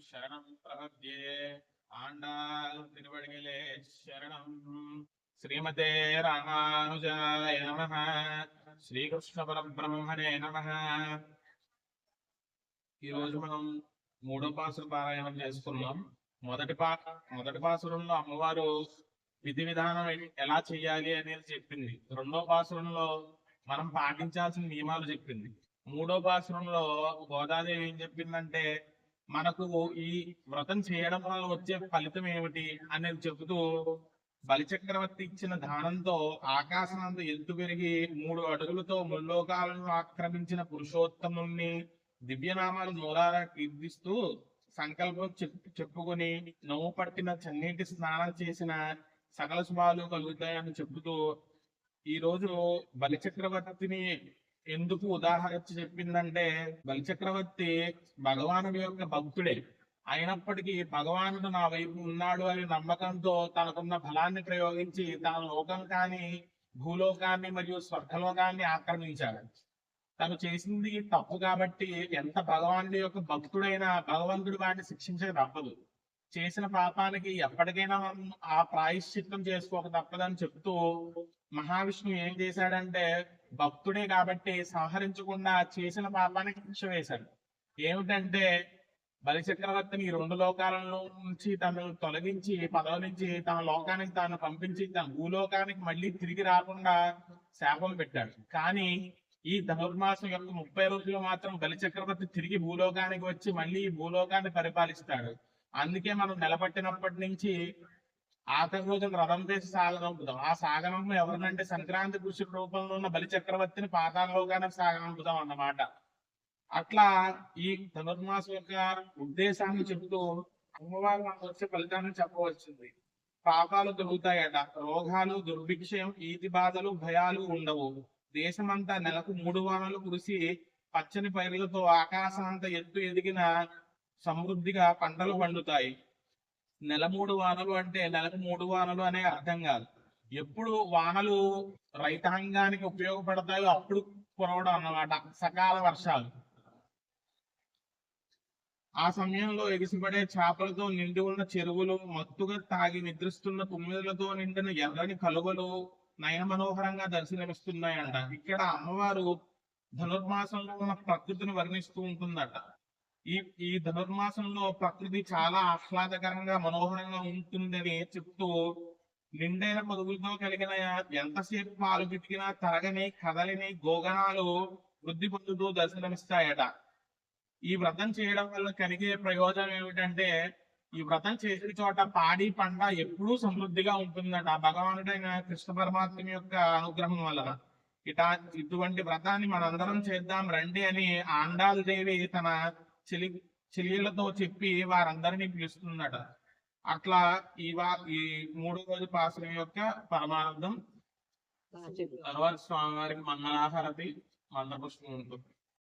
శరణం ప్రపద్యే ఆండాల్ తిరువడిగలే శరణం శ్రీమతే రామానుజాయ నమ శ్రీకృష్ణ పరబ్రహ్మణే నమ ఈరోజు మనం మూడో పాసులు పారాయణం చేసుకున్నాం. మొదటి పా మొదటి పాసురంలో అమ్మవారు విధి విధానం ఎలా చేయాలి అనేది చెప్పింది. రెండో పాసురంలో మనం పాటించాల్సిన నియమాలు చెప్పింది. మూడో పాసురంలో గోదాదేవి ఏం చెప్పిందంటే మనకు ఈ వ్రతం చేయడం వల్ల వచ్చే ఫలితం ఏమిటి అనేది చెబుతూ బలిచక్రవర్తి ఇచ్చిన దానంతో ఆకాశనంత ఎత్తు పెరిగి మూడు అడుగులతో ముల్లోకాలను ఆక్రమించిన పురుషోత్తముల్ని దివ్యనామాలు నూరారా కీర్తిస్తూ సంకల్పం చెప్పు చెప్పుకొని నవ్వు పట్టిన చన్నీటి స్నానం చేసిన సకల శుభాలు కలుగుతాయని చెబుతూ ఈ రోజు బలిచక్రవర్తిని ఎందుకు ఉదాహరణ చెప్పిందంటే బలిచక్రవర్తి భగవానుడి యొక్క భక్తుడే. అయినప్పటికీ భగవానుడు నా వైపు ఉన్నాడు అనే నమ్మకంతో తనకున్న బలాన్ని ప్రయోగించి తన లోకం కాని భూలోకాన్ని మరియు స్వర్గలోకాన్ని ఆక్రమించాడు. తను చేసింది తప్పు కాబట్టి ఎంత భగవానుడి యొక్క భక్తుడైనా భగవంతుడు వాడిని శిక్షించక తప్పదు. చేసిన పాపానికి ఎప్పటికైనా మనం ఆ ప్రాయశ్చిత్తం చేసుకోక తప్పదని చెప్తూ మహావిష్ణువు ఏం చేశాడంటే భక్తుడే కాబట్టి సంహరించకుండా చేసిన పాపానికి శిక్ష వేశాడు ఏమిటంటే బలిచక్రవర్తిని ఈ రెండు లోకాలలో నుంచి తను తొలగించి పదవి నుంచి తన లోకానికి తాను పంపించి తన భూలోకానికి మళ్ళీ తిరిగి రాకుండా శాపం పెట్టాడు. కానీ ఈ ధనుర్మాసం యొక్క ముప్పై రోజులు మాత్రం బలిచక్రవర్తి తిరిగి భూలోకానికి వచ్చి మళ్ళీ భూలోకాన్ని పరిపాలిస్తాడు. అందుకే మనం నిలబట్టినప్పటి నుంచి ఆఖరి రోజున రథం వేసి సాగనంపుదాం ఆ సాగనం ఎవరినంటే సంక్రాంతి కృషి రూపంలో ఉన్న బలి చక్రవర్తిని పాతాలలోగానే సాగనంపుదాం అన్నమాట. అట్లా ఈ ధనుర్మాసం యొక్క ఉద్దేశాన్ని చెబుతూ అమ్మవారు మనకు వచ్చే ఫలితాన్ని చెప్పవచ్చింది పాపాలు దొరుకుతాయట. రోగాలు దుర్భిక్షయం ఈతి బాధలు భయాలు ఉండవు. దేశమంతా నెలకు మూడు వారాలు కురిసి పచ్చని పైరులతో ఆకాశం అంత ఎత్తు ఎదిగిన సమృద్ధిగా పంటలు పండుతాయి. నెల మూడు వానలు అంటే నెలకు మూడు వానలు అనే అర్థం కాదు. ఎప్పుడు వానలు రైతాంగానికి ఉపయోగపడతాయో అప్పుడు కురవడం అన్నమాట. సకాల వర్షాలు. ఆ సమయంలో ఎగిసిపడే చేపలతో నిండి ఉన్న చెరువులు మత్తుగా తాగి నిద్రిస్తున్న తుమ్మిదలతో నిండిన ఎర్రని కలువలు నయన మనోహరంగా దర్శనమిస్తున్నాయంట. ఇక్కడ అమ్మవారు ధనుర్మాసంలో ఉన్న ప్రకృతిని వర్ణిస్తూ ఉంటుందట. ఈ ఈ ధనుర్మాసంలో ప్రకృతి చాలా ఆహ్లాదకరంగా మనోహరంగా ఉంటుందని చెప్తూ నిండైన పొదుగులతో కలిగిన ఎంతసేపు పాలు పిటికినా తరగని కదలిని గోగనాలు వృద్ధి పొందుతూ దర్శనమిస్తాయట. ఈ వ్రతం చేయడం వల్ల కలిగే ప్రయోజనం ఏమిటంటే ఈ వ్రతం చేసిన చోట పాడి పంట ఎప్పుడూ సమృద్ధిగా ఉంటుందట. భగవానుడైన కృష్ణ పరమాత్మ యొక్క అనుగ్రహం వలన ఇటా ఇటువంటి వ్రతాన్ని మనందరం చేద్దాం రండి అని ఆండాల్ దేవి తన చెలి చెల్లెలతో చెప్పి వారందరినీ పిలుస్తుందట అట్లా ఈ వా ఈ మూడో రోజు పాసురం యొక్క పరమార్థం తర్వాత స్వామివారికి మంగళాహారతి మందపుష్పం ఉంటుంది.